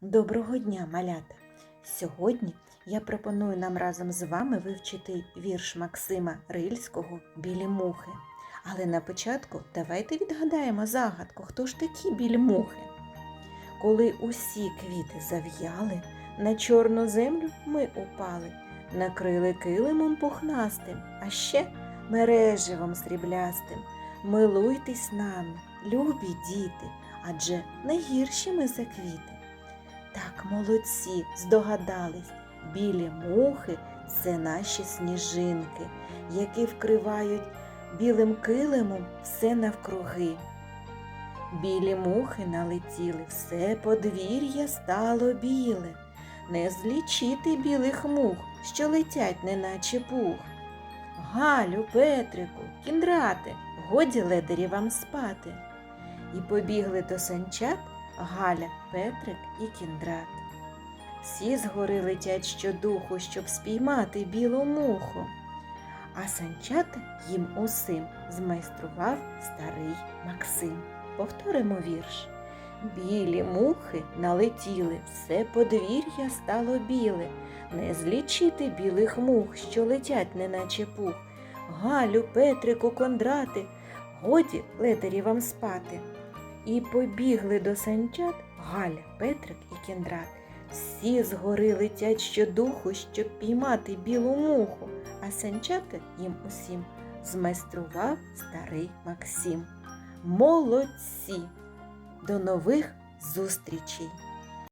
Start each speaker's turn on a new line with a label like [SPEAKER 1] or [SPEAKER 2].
[SPEAKER 1] Доброго дня, малята! Сьогодні я пропоную нам разом з вами вивчити вірш Максима Рильського Білі мухи. Але на початку давайте відгадаємо загадку, хто ж такі білі мухи. Коли усі квіти зав'яли, на чорну землю ми упали, накрили килимом пухнастим, а ще мереживом сріблястим. Милуйтесь нами, любі діти, адже не гірші ми за квіти. Так, молодці, здогадались, білі мухи це наші сніжинки, які вкривають білим килимом все навкруги. Білі мухи налетіли, все подвір'я стало біле, не злічити білих мух, що летять, неначе пух. Галю, Петрику, кіндрате, годі ледарі вам спати. І побігли до санчат Галя, Петрик і кіндрат. Всі згори летять щодуху, щоб спіймати білу муху. А санчата їм усім змайстрував старий Максим. Повторимо вірш. Білі мухи налетіли, все подвір'я стало біле, не злічити білих мух, що летять, неначе пух. Галю, Петрику, Кондрати, годі ледарі вам спати. І побігли до санчат Галя, Петрик і Кіндрат. Всі згори летять щодуху, щоб піймати білу муху, а санчата їм усім змайстрував старий Максим. Молодці! До нових зустрічей!